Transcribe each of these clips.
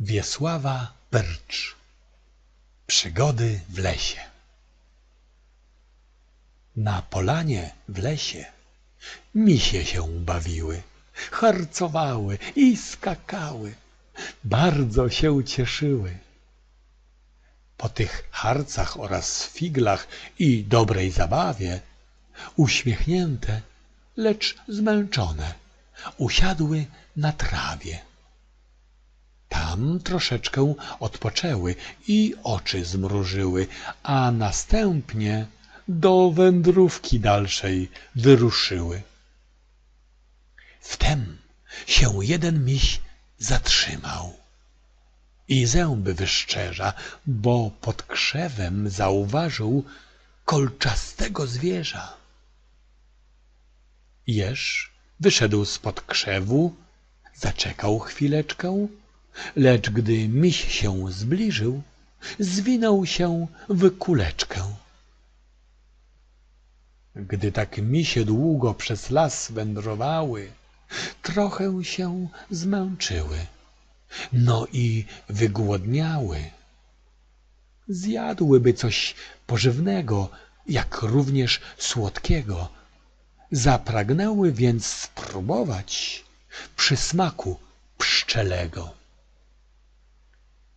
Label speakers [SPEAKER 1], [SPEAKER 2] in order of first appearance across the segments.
[SPEAKER 1] Wiesława Pyrcz Przygody w lesie Na polanie w lesie misie się bawiły, harcowały i skakały, bardzo się cieszyły. Po tych harcach oraz figlach i dobrej zabawie, uśmiechnięte, lecz zmęczone, usiadły na trawie. Tam troszeczkę odpoczęły i oczy zmrużyły, a następnie do wędrówki dalszej wyruszyły. Wtem się jeden miś zatrzymał i zęby wyszczerza, bo pod krzewem zauważył kolczastego zwierza. Jeż wyszedł spod krzewu, zaczekał chwileczkę, lecz gdy miś się zbliżył, zwinął się w kuleczkę. Gdy tak misie długo przez las wędrowały, trochę się zmęczyły, no i wygłodniały. Zjadłyby coś pożywnego, jak również słodkiego. Zapragnęły więc spróbować przysmaku pszczelego.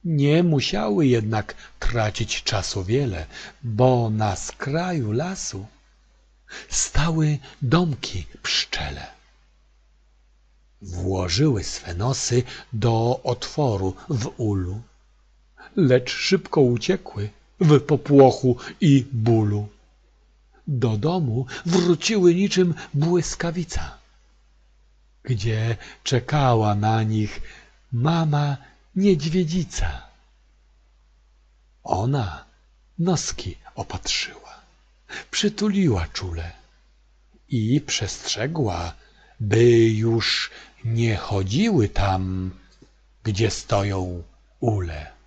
[SPEAKER 1] Nie musiały jednak tracić czasu wiele, bo na skraju lasu stały domki pszczele. Włożyły swe nosy do otworu w ulu, lecz szybko uciekły w popłochu i bólu. Do domu wróciły niczym błyskawica, gdzie czekała na nich mama niedźwiedzica. Ona noski opatrzyła, przytuliła czule i przestrzegła, by już nie chodziły tam, gdzie stoją ule.